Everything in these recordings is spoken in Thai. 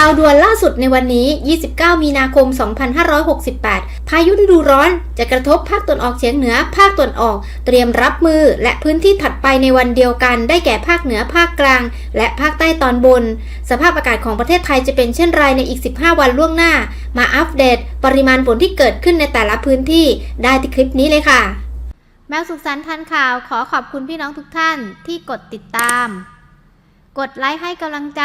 ข่าวด่วนล่าสุดในวันนี้ 29 มีนาคม 2568 พายุฤดูร้อนจะกระทบภาคตนออกเฉียงเหนือ ภาคตนออก เตรียมรับมือและพื้นที่ถัดไปในวันเดียวกัน ได้แก่ภาคเหนือ ภาคกลาง และภาคใต้ตอนบน สภาพอากาศของประเทศไทยจะเป็นเช่นไรในอีก 15 วันล่วงหน้า มาอัปเดต ปริมาณฝนที่เกิดขึ้นในแต่ละพื้นที่ได้ที่คลิปนี้เลยค่ะ แมวสุขสันต์ทันข่าวขอขอบคุณพี่น้องทุกท่านที่กดติดตาม กดไลค์ให้กำลังใจ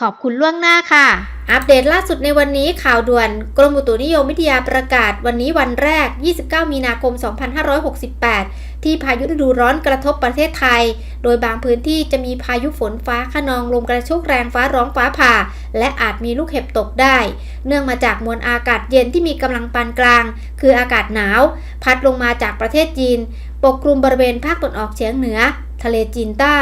ขอบคุณล่วงหน้าค่ะ อัปเดตล่าสุดในวันนี้ข่าวด่วน กรมอุตุนิยมวิทยาประกาศ วันนี้วันแรก 29 มีนาคม 2568 ที่พายุฤดูร้อนกระทบประเทศไทย โดยบางพื้นที่จะมีพายุฝนฟ้าขนองลมกระโชกแรงฟ้าร้องฟ้าผ่า และอาจมีลูกเห็บตกได้ เนื่องมาจากมวลอากาศเย็นที่มีกำลังปานกลาง คืออากาศหนาว พัดลงมาจากประเทศจีน ปกคลุมบริเวณภาคตะวันออกเฉียงเหนือ ทะเลจีนใต้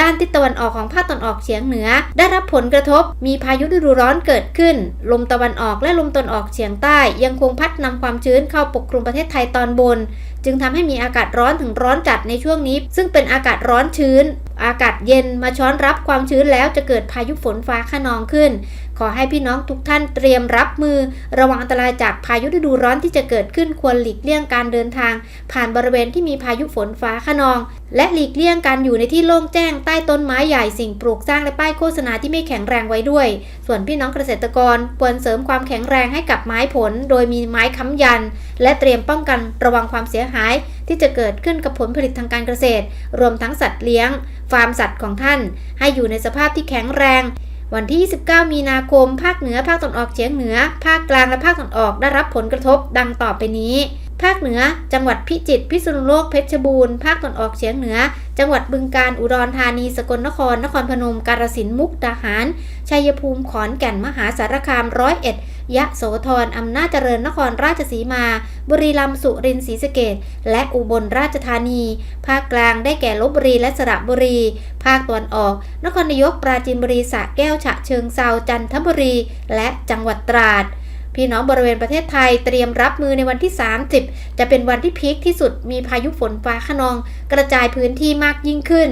ด้านทิศตะวันออกของภาคตะวันออกเฉียงเหนือ ได้รับผลกระทบ มีพายุฤดูร้อนเกิดขึ้น ลมตะวันออกและลมตะวันออกเฉียงใต้ ยังคงพัดนำความชื้นเข้าปกคลุมประเทศไทยตอนบน จึงทำให้มีอากาศร้อนถึงร้อนจัดในช่วงนี้ ซึ่งเป็นอากาศร้อนชื้น อากาศเย็นมาช้อนรับความชื้นแล้วจะเกิดพายุฝนฟ้าขนองขึ้น ขอให้พี่น้องทุกท่านเตรียมรับมือ ระวังอันตรายจากพายุฤดูร้อนที่จะเกิดขึ้นควรหลีกเลี่ยงการเดินทาง ผ่านบริเวณที่มีพายุฝนฟ้าขนอง และหลีกเลี่ยงการอยู่ในที่โล่งแจ้งใต้ต้นไม้ใหญ่สิ่งปลูกสร้างและป้ายโฆษณาที่ไม่แข็งแรงไว้ด้วย ส่วนพี่น้องเกษตรกรควรเสริมความแข็งแรงให้กับไม้ผล โดยมีไม้ค้ำยัน และเตรียมป้องกันระวังความเสียหายที่จะเกิดขึ้นกับผลผลิตทางการเกษตร รวมทั้งสัตว์เลี้ยง ฟาร์มสัตว์ของท่าน ให้อยู่ในสภาพที่แข็งแรง วันที่ 29 มีนาคม ภาคเหนือ ภาคตะวันออกเฉียงเหนือ ภาคกลาง และภาคตะวันออกได้รับผลกระทบดังต่อไปนี้ ภาคเหนือ จังหวัดพิจิตร พิษณุโลก เพชรบูรณ์ ภาคตะวันออกเฉียงเหนือ จังหวัดบึงกาฬ อุดรธานี สกลนคร นครพนม กาฬสินธุ์ มุกดาหาร ชัยภูมิ ขอนแก่น มหาสารคาม ร้อยเอ็ด ยะโสธรอำนาจเจริญนครราชสีมา บุรีรัมย์สุรินทร์ศรีสะเกษและอุบลราชธานี ภาคกลางได้แก่ลบบุรีและสระบุรี ภาคตะวันออก นครนายกปราจีนบุรีสระแก้วฉะเชิงเซาจันทบุรี และจังหวัดตราดพี่น้องบริเวณประเทศไทยเตรียมรับมือในวันที่ 30 จะเป็นวันที่พีคที่สุดมีพายุฝนฟ้าขนอง กระจายพื้นที่มากยิ่งขึ้น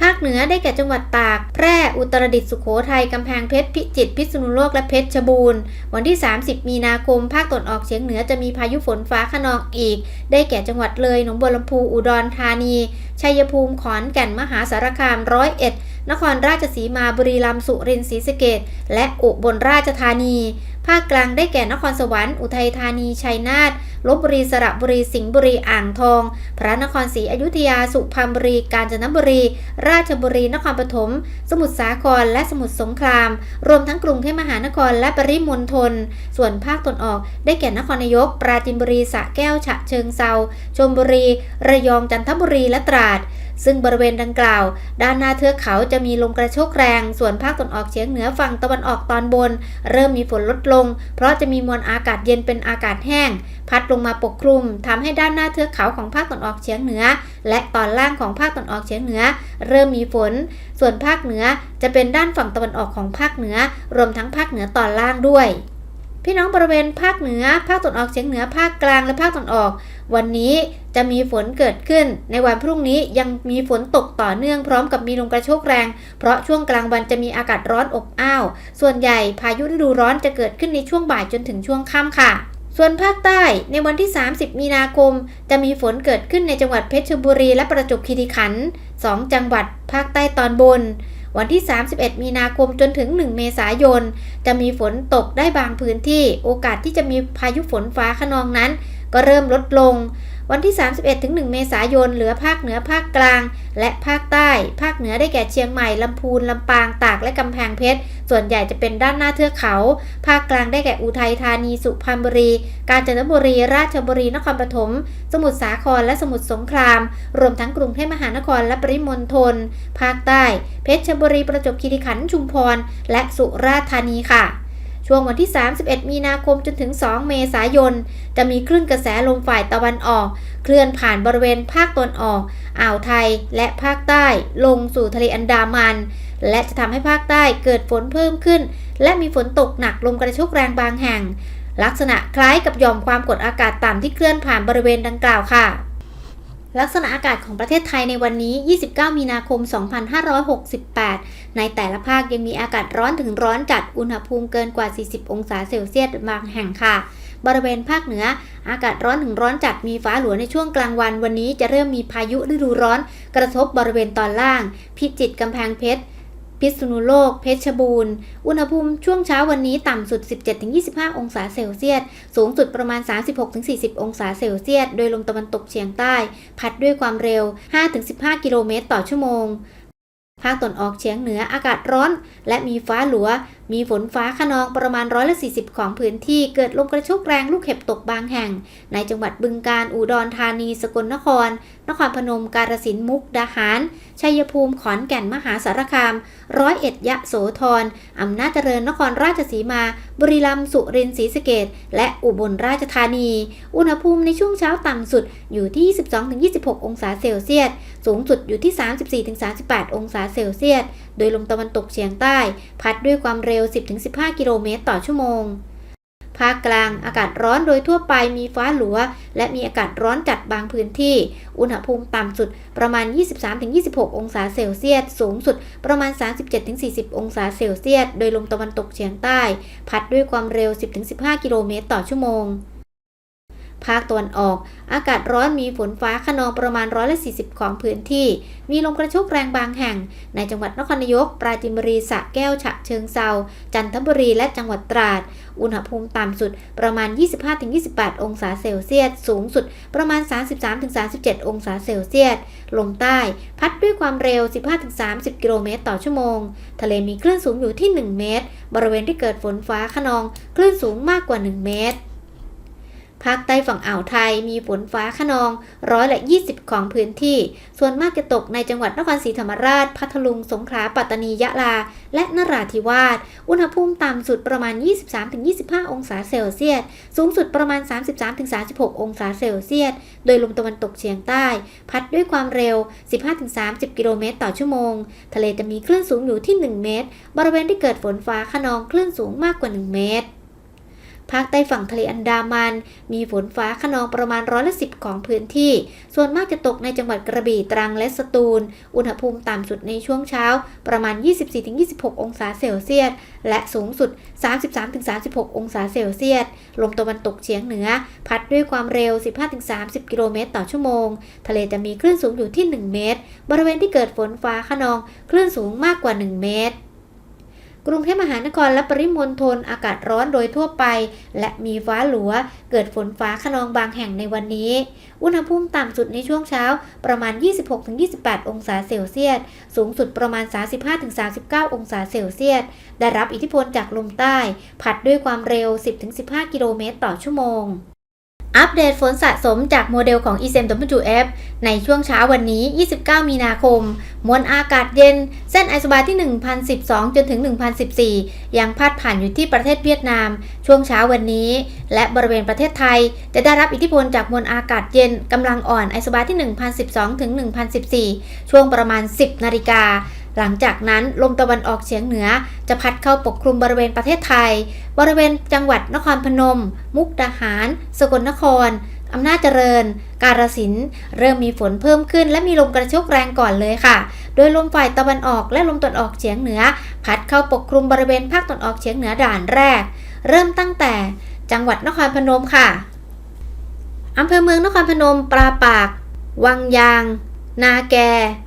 ภาคเหนือได้แก่จังหวัดตาก แพร่ อุตรดิตถ์ สุโขทัย กำแพงเพชร พิจิตร พิษณุโลก และเพชรบูรณ์ วันที่ 30 มีนาคม ภาคตะวันออกเฉียงเหนือจะมีพายุฝนฟ้าขนองอีก ได้แก่จังหวัดเลย หนองบัวลำพู อุดรธานี ชัยภูมิ ขอนแก่น มหาสารคาม ร้อยเอ็ด นครราชสีมา บุรีรัมย์ สุรินทร์ ศรีสะเกษและอุบลราชธานี ภาคกลางได้แก่นครสวรรค์ อุทัยธานี ชัยนาท ลบบุรี สระบุรี สิงห์บุรี อ่างทอง พระนครศรีอยุธยา สุพรรณบุรี กาญจนบุรี ราชบุรี นครปฐม สมุทรสาคร และสมุทรสงคราม รวมทั้งกรุงเทพมหานคร และปริมณฑล ส่วนภาคตะวันออก ได้แก่นครนายก ปราจีนบุรี สระแก้ว ฉะเชิงเซา ชลบุรี ระยอง จันทบุรี และตราด ซึ่งบริเวณดังกล่าว ด้านหน้าเทือกเขาจะมีลมกระโชกแรง ส่วนภาคตะวันออกเฉียงเหนือฝั่งตะวันออกตอนบน เริ่มมีฝนลดลง เพราะจะมีมวลอากาศเย็นเป็นอากาศแห้ง พัดลงมาปกคลุมทำให้ด้านหน้าเทือกเขาของภาคตะวันออกเฉียงเหนือ และตอนล่างของภาคตะวันออกเฉียงเหนือ เริ่มมีฝน ส่วนภาคเหนือจะเป็นด้านฝั่งตะวันออกของภาคเหนือ รวมทั้งภาคเหนือตอนล่างด้วย พี่น้องบริเวณภาคเหนือ ภาคตะวันออกเฉียงเหนือ ภาคกลางและภาคตะวันออก วันนี้จะมีฝนเกิดขึ้น ในวันพรุ่งนี้ยังมีฝนตกต่อเนื่องพร้อมกับมีลมกระโชกแรง เพราะช่วงกลางวันจะมีอากาศร้อนอบอ้าว ส่วนใหญ่พายุฤดูร้อนจะเกิดขึ้นในช่วงบ่ายจนถึงช่วงค่ำค่ะส่วนภาคใต้ในวันที่ 30 มีนาคม จะมีฝนเกิดขึ้นในจังหวัดเพชรบุรีและประจวบคีรีขันธ์2จังหวัดภาคใต้ตอนบน วันที่ 31 มีนาคมจนถึง 1 เมษายน จะมีฝนตกได้บางพื้นที่ โอกาสที่จะมีพายุฝนฟ้าขนองนั้น ก็เริ่มลดลง วันที่ 31ถึง1เมษายน เหลือภาคเหนือภาคกลาง และภาคใต้ ภาคเหนือได้แก่เชียงใหม่ ลำพูน ลำปาง ตาก และกำแพงเพชร ส่วนใหญ่จะเป็นด้านหน้าเทือกเขา ภาคกลางได้แก่อุทัยธานี สุพรรณบุรี กาญจนบุรี ราชบุรี นครปฐม สมุทรสาคร และสมุทรสงคราม รวมทั้งกรุงเทพมหานคร และปริมณฑล ภาคใต้ เพชรบุรี ประจวบคีรีขันธ์ ชุมพร และสุราษฎร์ธานีค่ะ ช่วงวันที่ 31 มีนาคมจนถึง 2 เมษายน จะมีคลื่นกระแสลมฝ่ายตะวันออก เคลื่อนผ่านบริเวณภาคตะวันออก อ่าวไทยและภาคใต้ลงสู่ทะเลอันดามัน และจะทำให้ภาคใต้เกิดฝนเพิ่มขึ้น และมีฝนตกหนักลมกระโชกแรงบางแห่ง ลักษณะคล้ายกับหย่อมความกดอากาศต่ำที่เคลื่อนผ่านบริเวณดังกล่าวค่ะ ลักษณะอากาศของประเทศไทยในวันนี้ 29 มีนาคม 2568 ในแต่ละภาคยังมีอากาศร้อนถึงร้อนจัด อุณหภูมิเกินกว่า 40 องศาเซลเซียสบางแห่งค่ะ บริเวณภาคเหนือ อากาศร้อนถึงร้อนจัด มีฟ้าหลัวในช่วงกลางวัน วันนี้จะเริ่มมีพายุฤดูร้อน กระทบบริเวณตอนล่าง พิจิตรกำแพงเพชร พิษณุโลก เพชรบูรณ์ อุณหภูมิช่วงเช้าวันนี้ต่ำสุด 17-25 องศาเซลเซียส สูงสุดประมาณ 36-40 องศาเซลเซียส โดยลมตะวันตกเฉียงใต้ พัดด้วยความเร็ว 5-15 กิโลเมตรต่อชั่วโมง ภาคตะวันออกเฉียงเหนืออากาศร้อน และมีฟ้าหลัวมีฝนฟ้าขนองประมาณร้อยละ40 ของพื้นที่เกิดลมกระโชกแรงลูกเห็บตกบางแห่ง ในจังหวัดบึงกาฬอุดรธานี สกลนคร นครพนม กาฬสินธุ์มุกดาหาร ชัยภูมิขอนแก่นมหาสารคาม ร้อยเอ็ดยะโสธรอำนาจเจริญนครราชสีมา บุรีรัมย์สุรินทร์ศรีสะเกษและอุบลราชธานี อุณหภูมิในช่วงเช้าต่ำสุดอยู่ที่ 22-26 องศาเซลเซียสสูงสุดอยู่ที่ 34-38 องศาเซลเซียสโดยลมตะวันตกเฉียงใต้ พัดด้วยความเร็ว10-15 กิโลเมตรต่อชั่วโมง ภาคกลางอากาศร้อนโดยทั่วไปมีฟ้าหลัว และมีอากาศร้อนจัดบางพื้นที่ อุณหภูมิต่ำสุดประมาณ 23-26 องศาเซลเซียส สูงสุดประมาณ 37-40 องศาเซลเซียส โดยลมตะวันตกเฉียงใต้ พัดด้วยความเร็ว 10-15 กิโลเมตรต่อชั่วโมง ภาคตะวันออก อากาศร้อนมีฝนฟ้าขนองประมาณร้อยละ40 ของพื้นที่ มีลมกระโชกแรงบางแห่ง ในจังหวัดนครนายก ปราจีนบุรีสระแก้วฉะเชิงเซาจันทบุรีและจังหวัดตราด อุณหภูมิต่ำสุดประมาณ 25-28 องศาเซลเซียส สูงสุดประมาณ 33-37 องศาเซลเซียส ลมใต้ พัดด้วยความเร็ว 15-30 กิโลเมตรต่อชั่วโมง ทะเลมีคลื่นสูงอยู่ที่ 1 เมตร บริเวณที่เกิดฝนฟ้าขนอง คลื่นสูงมากกว่า 1 เมตร ภาคใต้ฝั่งอ่าวไทยมีฝนฟ้าขนองร้อยละ 20 ของพื้นที่ ส่วนมากจะตกในจังหวัดนครศรีธรรมราช พัทลุง สงขลา ปัตตานี ยะลา และนราธิวาส อุณหภูมิต่ำสุดประมาณ 23-25 องศาเซลเซียส สูงสุดประมาณ 33-36 องศาเซลเซียส โดยลมตะวันตกเฉียงใต้ พัดด้วยความเร็ว 15-30 กิโลเมตรต่อชั่วโมง ทะเลจะมีคลื่นสูงอยู่ที่ 1 เมตร บริเวณที่เกิดฝนฟ้าขนองคลื่นสูงมากกว่า 1 เมตร ภาคใต้ฝั่งทะเลอันดามัน มีฝนฟ้าขนองประมาณร้อยละสิบของพื้นที่ ส่วนมากจะตกในจังหวัดกระบี่ตรังและสตูล อุณหภูมิต่ำสุดในช่วงเช้าประมาณ 24-26 องศาเซลเซียส และสูงสุด 33-36 องศาเซลเซียส ลมตะวันตกเฉียงเหนือ พัดด้วยความเร็ว 15-30 กิโลเมตรต่อชั่วโมง ทะเลจะมีคลื่นสูงอยู่ที่ 1 เมตร บริเวณที่เกิดฝนฟ้าขนอง คลื่นสูงมากกว่า 1 เมตร กรุงเทพมหานครและปริมณฑลอากาศร้อนโดยทั่วไป และมีฟ้าหลัว เกิดฝนฟ้าขนองบางแห่งในวันนี้ อุณหภูมิต่ำสุดในช่วงเช้าประมาณ 26-28 องศาเซลเซียส สูงสุดประมาณ 35-39 องศาเซลเซียส ได้รับอิทธิพลจากลมใต้พัดด้วยความเร็ว 10-15 กิโลเมตรต่อชั่วโมง อัปเดตฝนสะสมจากโมเดลของ ECMWF ในช่วงเช้าวันนี้ 29 มีนาคม มวลอากาศเย็น เส้นไอโซบาร์ที่ 1012 จนถึง 1014 ยังพาดผ่านอยู่ที่ประเทศเวียดนาม ช่วงเช้าวันนี้ และบริเวณประเทศไทย จะได้รับอิทธิพลจากมวลอากาศเย็นกำลังอ่อนไอโซบาร์ที่ 1012 ถึง 1014 ช่วงประมาณ 10 นาฬิกา หลังจากนั้นลมตะวันออกเฉียงเหนือจะพัดเข้าปกคลุมบริเวณประเทศไทย บริเวณจังหวัดนครพนม มุกดาหาร สกลนครอำนาจเจริญ กาฬสินเริ่มมีฝนเพิ่มขึ้น และมีลมกระโชกแรงก่อนเลยค่ะ โดยลมฝ่ายตะวันออกและลมตะวันออกเฉียงเหนือ พัดเข้าปกคลุมบริเวณภาคตะวันออกเฉียงเหนือด่านแรก เริ่มตั้งแต่จังหวัดนครพนมค่ะอำเภอเมืองนครพนม ปราปาก วังยาง นาแก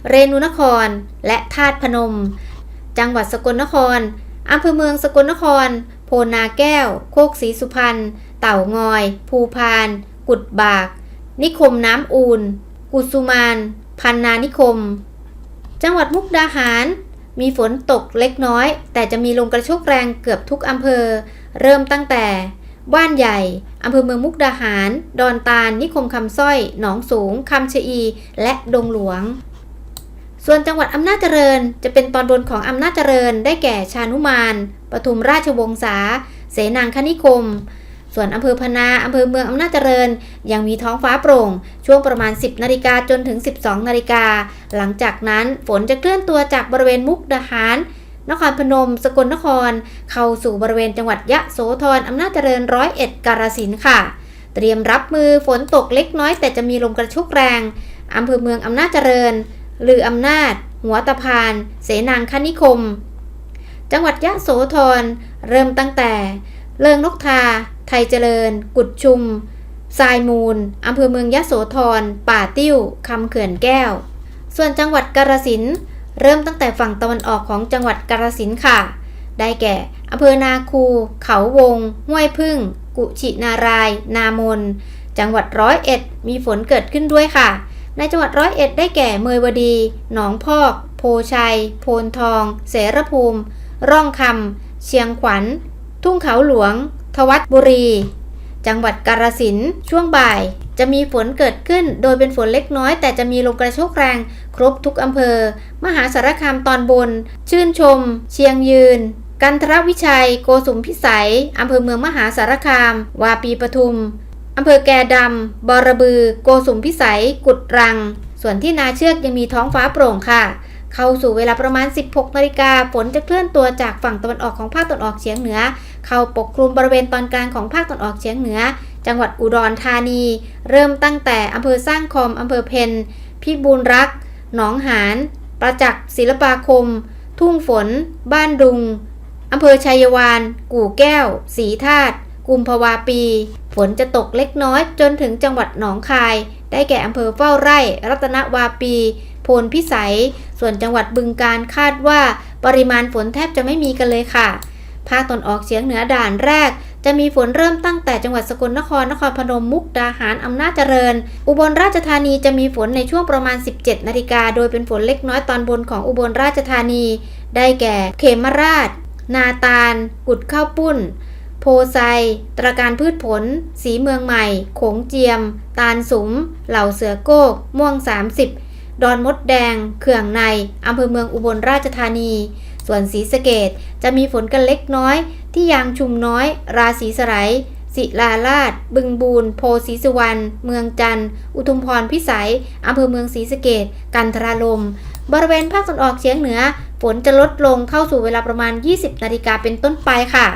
เรนูนคร และธาตุพนม จังหวัดสกลนครอำเภอเมืองสกลนคร โพนาแก้ว โคกศรีสุพรรณ เต่างอย ภูพาน กุดบาก นิคมน้ำอูน กุสุมาน พันนานิคม จังหวัดมุกดาหาร มีฝนตกเล็กน้อย แต่จะมีลมกระโชกแรงเกือบทุกอำเภอ เริ่มตั้งแต่ บ้านใหญ่ อำเภอเมืองมุกดาหาร ดอนตาลนิคมคำสร้อย หนองสูงคำชะอี และดงหลวง ส่วนจังหวัดอำนาจเจริญ จะเป็นตอนบนของอำนาจเจริญ ได้แก่ชานุมาน ปทุมราชวงศา เสนางคณิคม ส่วนอำเภอพนาอำเภอเมืองอำนาจเจริญ ยังมีท้องฟ้าโปร่ง ช่วงประมาณ 10นาฬิกาจนถึง 12นาฬิกา หลังจากนั้นฝนจะเคลื่อนตัวจากบริเวณมุกดาหาร นครพนม สกลนคร เข้าสู่บริเวณจังหวัดยะโสธรอำนาจเจริญร้อยเอ็ดกาฬสินธุ์ค่ะ เตรียมรับมือฝนตกเล็กน้อย แต่จะมีลมกระโชกแรงอำเภอเมืองอำนาจเจริญลืออำนาจ หัวตะพาน เสนางคณิคม จังหวัดยะโสธรเริ่มตั้งแต่ เลิงนกทา ไทยเจริญ กุดชุมทรายมูลอำเภอเมืองยะโสธร ป่าติ้ว คำเขื่อนแก้ว ส่วนจังหวัดกาฬสินธุ์ เริ่มตั้งแต่ฝั่งตะวันออกของจังหวัดกาฬสินธุ์ค่ะ ได้แก่อำเภอนาคู เขาวง ห้วยพึ่ง กุชินาราย นามน จังหวัดร้อยเอ็ดมีฝนเกิดขึ้นด้วยค่ะ ในจังหวัดร้อยเอ็ดได้แก่เมยวดี หนองพอก โพชัย โพนทอง เสรภูมิ ร่องคำ เชียงขวัญ ทุ่งเขาหลวง ทวัดบุรี จังหวัดกาฬสินธุ์ช่วงบ่าย จะมีฝนเกิดขึ้นโดยเป็นฝนเล็กน้อย แต่จะมีลมกระโชกแรงครบทุกอำเภอ มหาสารคามตอนบน ชื่นชม เชียงยืน กันทรวิชัย โกสุมพิสัยอำเภอเมืองมหาสารคาม วาปีปทุมอำเภอแกดำบอระบือ โกสุมพิสัย กุดรัง ส่วนที่นาเชือกยังมีท้องฟ้าโปร่งค่ะ เข้าสู่เวลาประมาณ 16นาฬิกาฝนจะเคลื่อนตัวจากฝั่งตะวันออกของภาคตะวันออกเฉียงเหนือ เข้าปกคลุมบริเวณตอนกลางของภาคตะวันออกเฉียงเหนือ จังหวัดอุดรธานี เริ่มตั้งแต่อำเภอสร้างคอมอำเภอเพนพิบูลรัก หนองหาน ประจักษ์ศิลปาคม ทุ่งฝน บ้านดุงอำเภอชัยวาน กู่แก้ว สีธาตุกุมภาวาปี ฝนจะตกเล็กน้อยจนถึงจังหวัดหนองคาย ได้แก่อำเภอเฝ้าไร่ รัตนวาปี โพนพิสัย ส่วนจังหวัดบึงการคาดว่า ปริมาณฝนแทบจะไม่มีกันเลยค่ะ ภาคตอนออกเฉียงเหนือด่านแรก จะมีฝนเริ่มตั้งแต่จังหวัดสกลนคร นครพนม มุกดาหาร อำนาจเจริญ อุบลราชธานีจะมีฝนในช่วงประมาณ 17 นาฬิกา โดยเป็นฝนเล็กน้อยตอนบนของอุบลราชธานี ได้แก่ เขมราช นาตาล กุดข้าวปุ้น โพไซ ตระการพืชผล สีเมืองใหม่ โขงเจียม ตาลสุม เหล่าเสือโกก ม่วง 30 ดอนมดแดง เขื่องในอำเภอเมืองอุบลราชธานี ส่วนศรีสเกดจะมีฝนกันเล็กน้อย ที่ยางชุมน้อย ราศีสไลศิลาลาด บึงบูนโพศรีสุวรรณ เมืองจันทร์ อุทุมพรพิสัยอำเภอเมืองศรีสะเกดกันทราลม บริเวณภาคตะวันออกเฉียงเหนือ ฝนจะลดลงเข้าสู่เวลาประมาณ 20 นาฬิกาเป็นต้นไปค่ะ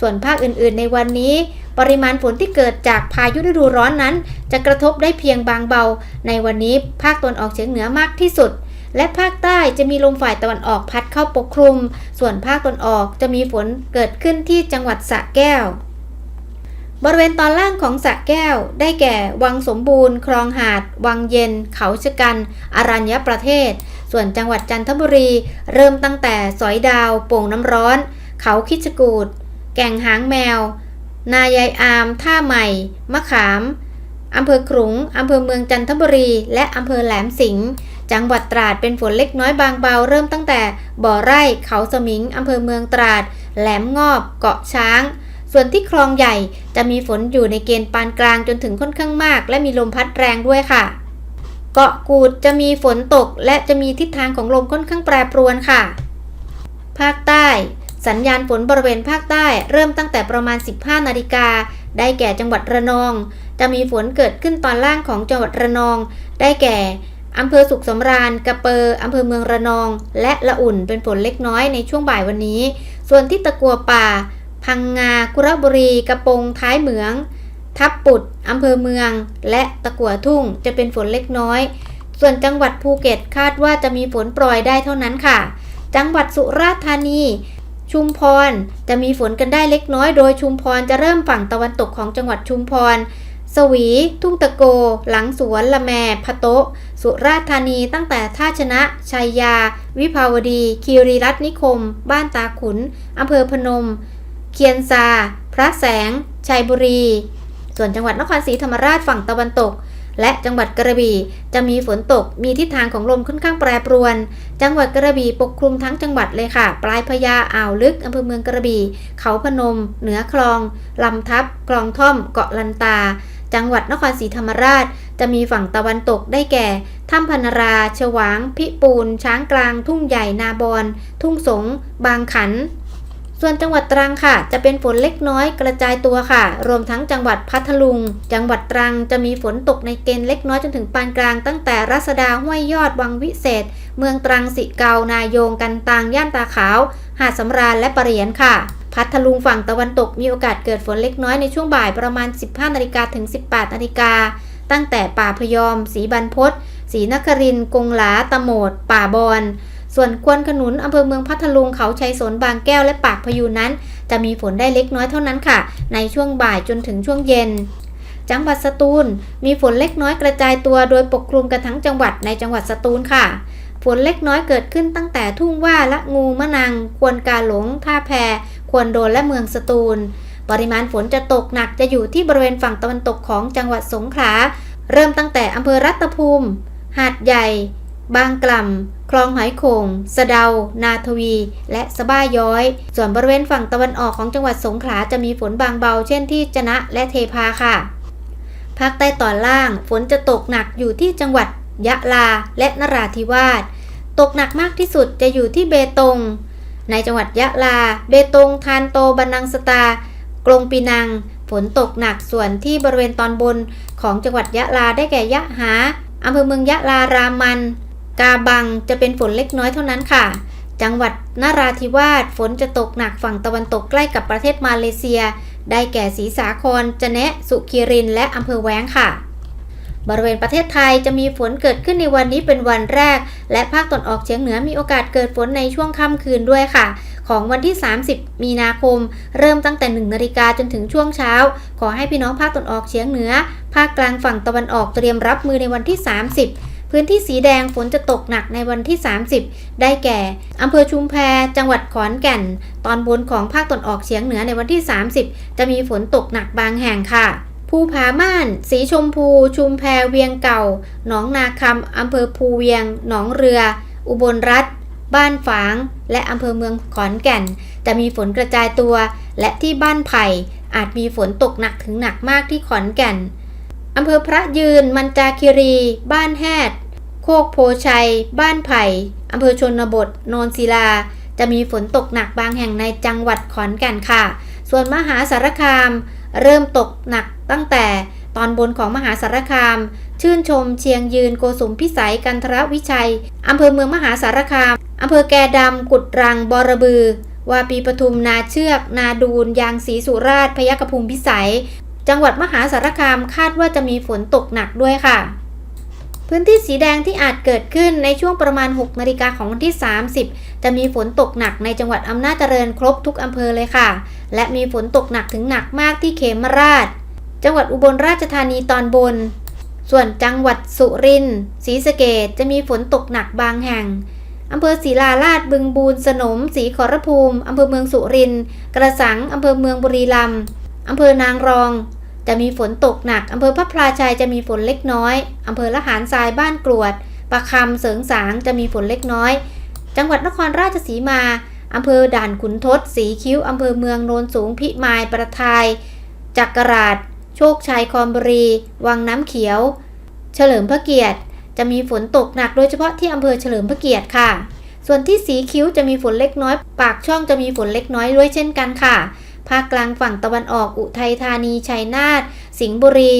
ส่วนภาคอื่นๆ ในวันนี้ ปริมาณฝนที่เกิดจากพายุฤดูร้อนนั้น จะกระทบได้เพียงบางเบา ในวันนี้ภาคตะวันออกเฉียงเหนือมากที่สุด และภาคใต้จะมีลมฝ่ายตะวันออกพัดเข้าปกคลุม ส่วนภาคตะวันออกจะมีฝนเกิดขึ้นที่จังหวัดสระแก้ว บริเวณตอนล่างของสระแก้ว ได้แก่ วังสมบูรณ์ คลองหาด วังเย็น เขาชะกัน อรัญญประเทศ ส่วนจังหวัดจันทบุรี เริ่มตั้งแต่สอยดาว โป่งน้ำร้อน เขาคิชกูด แก่งหางแมว นายายอาม ท่าใหม่ มะขามอำเภอขลุงอำเภอเมืองจันทบุรี และอำเภอแหลมสิงห์ จังหวัดตราดเป็นฝนเล็กน้อยบางเบาเริ่มตั้งแต่บ่อไร่เขาสมิงอำเภอเมืองตราด แหลมงอบ เกาะช้าง ส่วนที่คลองใหญ่จะมีฝนอยู่ในเกณฑ์ปานกลางจนถึงค่อนข้างมาก และมีลมพัดแรงด้วยค่ะ เกาะกูดจะมีฝนตก และจะมีทิศทางของลมค่อนข้างแปรปรวนค่ะ ภาคใต้ สัญญาณฝนบริเวณภาคใต้เริ่มตั้งแต่ประมาณ 15 นาฬิกาได้แก่จังหวัดระนอง จะมีฝนเกิดขึ้นตอนล่างของจังหวัดระนอง ได้แก่ อำเภอสุขสำราญกระเปออำเภอเมืองระนอง และละอุ่นเป็นฝนเล็กน้อยในช่วงบ่ายวันนี้ ส่วนที่ตะกัวป่า พังงาคุระบุรี กระปง ท้ายเหมือง ทับปุดอำเภอเมือง และตะกัวทุ่งจะเป็นฝนเล็กน้อย ส่วนจังหวัดภูเก็ตคาดว่าจะมีฝนโปรยได้เท่านั้นค่ะ จังหวัดสุราษฎร์ธานี ชุมพรจะมีฝนกันได้เล็กน้อย โดยชุมพรจะเริ่มฝั่งตะวันตกของจังหวัดชุมพร สวี ทุ่งตะโก หลังสวนละแมพะโตะ สุราษฎร์ธานีตั้งแต่ท่าชนะ ชัยยา วิภาวดี คีรีรัตน์นิคม บ้านตาขุน อำเภอพนม เคียนซา พระแสง ชัยบุรี ส่วนจังหวัดนครศรีธรรมราชฝั่งตะวันตก และจังหวัดกระบี่จะมีฝนตก มีทิศทางของลมค่อนข้างแปรปรวน จังหวัดกระบี่ปกคลุมทั้งจังหวัดเลยค่ะ ปลายพญาอ่าวลึกอำเภอเมืองกระบี่ เขาพนม เหนือคลอง ลำทับ คลองท่อม เกาะลันตาจังหวัดนครศรีธรรมราช จะมีฝั่งตะวันตกได้แก่ ถ้ำพนรา ฉวาง พิปูน ช้างกลาง ทุ่งใหญ่ นาบอน ทุ่งสง บางขัน ส่วนจังหวัดตรังค่ะ จะเป็นฝนเล็กน้อยกระจายตัวค่ะ รวมทั้งจังหวัดพัทลุง จังหวัดตรังจะมีฝนตกในเกณฑ์เล็กน้อยจนถึงปานกลาง ตั้งแต่รัศดาห้วยยอด วังวิเศษ เมืองตรัง สิเกา นายง กันตางย่านตาขาว หาดสำราญ และปะเหรียนค่ะพัทลุงฝั่งตะวันตกมีโอกาสเกิดฝนเล็กน้อยในช่วงบ่ายประมาณ 15นาฬิกาถึง 18นาฬิกา ตั้งแต่ป่าพยอม สีบรรพศรีนครินกงหลาตะโหมด ป่าบอนส่วนควนขนุนอำเภอเมืองพัทลุงเขาชัยสนบางแก้วและปากพยูนนั้น จะมีฝนได้เล็กน้อยเท่านั้นค่ะ ในช่วงบ่ายจนถึงช่วงเย็น จังหวัดสตูล มีฝนเล็กน้อยกระจายตัวโดยปกคลุมกันทั้งจังหวัดในจังหวัดสตูลค่ะ ฝนเล็กน้อยเกิดขึ้นตั้งแต่ทุ่งว่าละงูมะนัง ควนกาหลง ท่าแพควนโดนและเมืองสตูล ปริมาณฝนจะตกหนักจะอยู่ที่บริเวณฝั่งตะวันตกของจังหวัดสงขลา เริ่มตั้งแต่อำเภอรัตภูมิ หาดใหญ่ บางกล่ำ คลองหอยโขงสะเดา นาทวี และสะบ้าย้อย ส่วนบริเวณฝั่งตะวันออกของจังหวัดสงขลาจะมีฝนบางเบา เช่นที่จะนะและเทพาค่ะ ภาคใต้ตอนล่างฝนจะตกหนักอยู่ที่จังหวัดยะลาและนราธิวาส ตกหนักมากที่สุดจะอยู่ที่เบตง ในจังหวัดยะลา เบตง ทานโต บันนังสตากรงปีนัง ฝนตกหนักส่วนที่บริเวณตอนบนของจังหวัดยะลาได้แก่ยะหาอำเภอเมืองยะลารามัน กาบังจะเป็นฝนเล็กน้อยเท่านั้นค่ะ จังหวัดนราธิวาสฝนจะตกหนักฝั่งตะวันตกใกล้กับประเทศมาเลเซีย ได้แก่ศรีสาครจะแนะสุขีริน และอำเภอแว้งค่ะ บริเวณประเทศไทยจะมีฝนเกิดขึ้นในวันนี้เป็นวันแรก และภาคตะวันออกเฉียงเหนือมีโอกาสเกิดฝนในช่วงค่ำคืนด้วยค่ะ ของวันที่ 30 มีนาคม เริ่มตั้งแต่ 1 นาฬิกาจนถึงช่วงเช้า ขอให้พี่น้องภาคตะวันออกเฉียงเหนือ ภาคกลางฝั่งตะวันออกเตรียมรับมือในวันที่ 30พื้นที่สีแดงฝนจะตกหนักในวันที่ 30 ได้แก่ อำเภอชุมแพ จังหวัดขอนแก่น ตอนบนของภาคตะวันออกเฉียงเหนือในวันที่ 30 จะมีฝนตกหนักบางแห่งค่ะ ภูผาม่าน สีชมพู ชุมแพ เวียงเก่า หนองนาคำอำเภอภูเวียง หนองเรือ อุบลรัฐ บ้านฝาง และอำเภอเมืองขอนแก่น จะมีฝนกระจายตัว และที่บ้านไผ่ อาจมีฝนตกหนักถึงหนักมากที่ขอนแก่นอำเภอพระยืน มันจาคิรี บ้านแฮด โคกโพชัย บ้านไผ่อำเภอชนบท โนนศิลา จะมีฝนตกหนักบางแห่งในจังหวัดขอนแก่นค่ะ ส่วนมหาสารคาม เริ่มตกหนักตั้งแต่ตอนบนของมหาสารคาม ชื่นชมเชียงยืนโกสุมพิสัยกันทรวิชัยอำเภอเมืองมหาสารคาม อำเภอแกดำกุดรังบอระบือ วาปีปทุมนาเชือก นาดูนยางศรีสุราษฎร์พยัคฆภูมิพิสัย จังหวัดมหาสารคามคาดว่าจะมีฝนตกหนักด้วยค่ะ พื้นที่สีแดงที่อาจเกิดขึ้นในช่วงประมาณ 6 นาฬิกาของวันที่ 30 จะมีฝนตกหนักในจังหวัดอำนาจเจริญครบทุกอำเภอเลยค่ะ และมีฝนตกหนักถึงหนักมากที่เขมราช จังหวัดอุบลราชธานีตอนบน ส่วนจังหวัดสุรินทร์ศรีสะเกดจะมีฝนตกหนักบางแห่ง อำเภอศรีลาลาดบึงบูนสนมศรีขอรภูมิอำเภอเมืองสุรินทร์กระสังอำเภอเมืองบุรีรัมย์อำเภอนางรอง จะมีฝนตกหนักอำเภอพระพลาชัยจะมีฝนเล็กน้อยอำเภอละหารทรายบ้านกรวดประคำเสริงสางจะมีฝนเล็กน้อย จังหวัดนครราชสีมาอำเภอด่านขุนทดสีคิ้วอำเภอเมืองโนนสูงพิมายประทายจักราช โชคชัยคอมบรี วังน้ำเขียว เฉลิมพระเกียรติ จะมีฝนตกหนักโดยเฉพาะที่อำเภอเฉลิมพระเกียรติค่ะ ส่วนที่สีคิ้วจะมีฝนเล็กน้อย ปากช่องจะมีฝนเล็กน้อยด้วยเช่นกันค่ะ ภาคกลางฝั่งตะวันออกอุทัยธานีชัยนาท สิงห์บุรี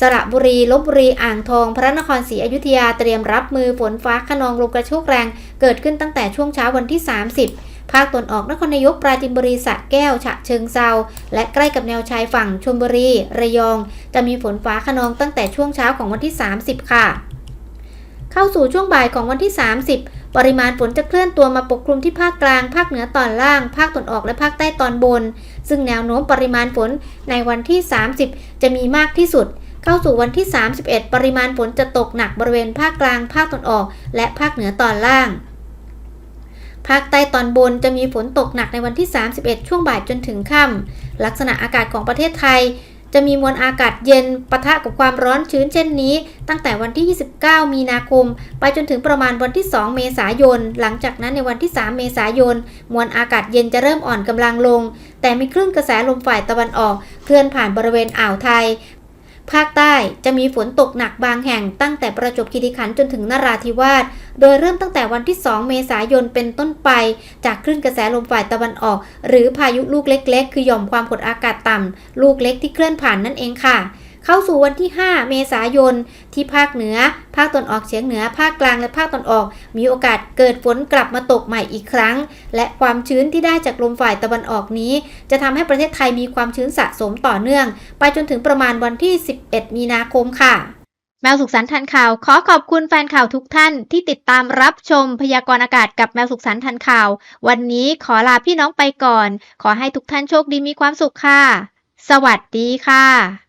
สระบุรี ลบบุรี อ่างทอง พระนครศรีอยุธยาเตรียมรับมือฝนฟ้าขนองลมกระโชกแรง เกิดขึ้นตั้งแต่ช่วงเช้าวันที่ 30ภาคตะวันออกนครนายกปราจินบุรีสระแก้ว ฉะเชิงเซาและใกล้กับแนวชายฝั่งชลบุรี ระยอง จะมีฝนฟ้าขนองตั้งแต่ช่วงเช้าของวันที่ 30 ค่ะ เข้าสู่ช่วงบ่ายของวันที่ 30 ปริมาณฝนจะเคลื่อนตัวมาปกคลุมที่ภาคกลาง ภาคเหนือตอนล่าง ภาคตะวันออกและภาคใต้ตอนบน ซึ่งแนวโน้มปริมาณฝนในวันที่ 30 จะมีมากที่สุดเข้าสู่วันที่ 31 ปริมาณฝนจะตกหนักบริเวณภาคกลาง ภาคตะวันออก และภาคเหนือตอนล่าง ภาคใต้ตอนบนจะมีฝนตกหนักในวันที่ 31 ช่วงบ่ายจนถึงค่ำลักษณะอากาศของประเทศไทย จะมีมวลอากาศเย็นปะทะกับความร้อนชื้นเช่นนี้ ตั้งแต่วันที่ 29 มีนาคม ไปจนถึงประมาณวันที่ 2 เมษายน หลังจากนั้นในวันที่ 3 เมษายน มวลอากาศเย็นจะเริ่มอ่อนกำลังลง แต่มีคลื่นกระแสลมฝ่ายตะวันออก เคลื่อนผ่านบริเวณอ่าวไทย ภาคใต้จะมีฝนตกหนักบางแห่งตั้งแต่ประจวบคีรีขันธ์จนถึงนราธิวาส โดยเริ่มตั้งแต่วันที่ 2 เมษายนเป็นต้นไป จากคลื่นกระแสลมฝ่ายตะวันออก หรือพายุลูกเล็ก ๆ คือหย่อมความกดอากาศต่ำลูกเล็กที่เคลื่อนผ่านนั่นเองค่ะ เข้าสู่วันที่ 5 เมษายน ที่ภาคเหนือ ภาคตะวันออกเฉียงเหนือ ภาคกลางและภาคตะวันออก มีโอกาสเกิดฝนกลับมาตกใหม่อีกครั้ง และความชื้นที่ได้จากลมฝ่ายตะวันออกนี้ จะทำให้ประเทศไทยมีความชื้นสะสมต่อเนื่อง ไปจนถึงประมาณวันที่ 11 มีนาคมค่ะแมวสุขสันต์ทันข่าว ขอขอบคุณแฟนข่าวทุกท่านที่ติดตามรับชมพยากรณ์อากาศกับแมวสุขสันต์ทันข่าว วันนี้ขอลาพี่น้องไปก่อน ขอให้ทุกท่านโชคดีมีความสุขค่ะ สวัสดีค่ะ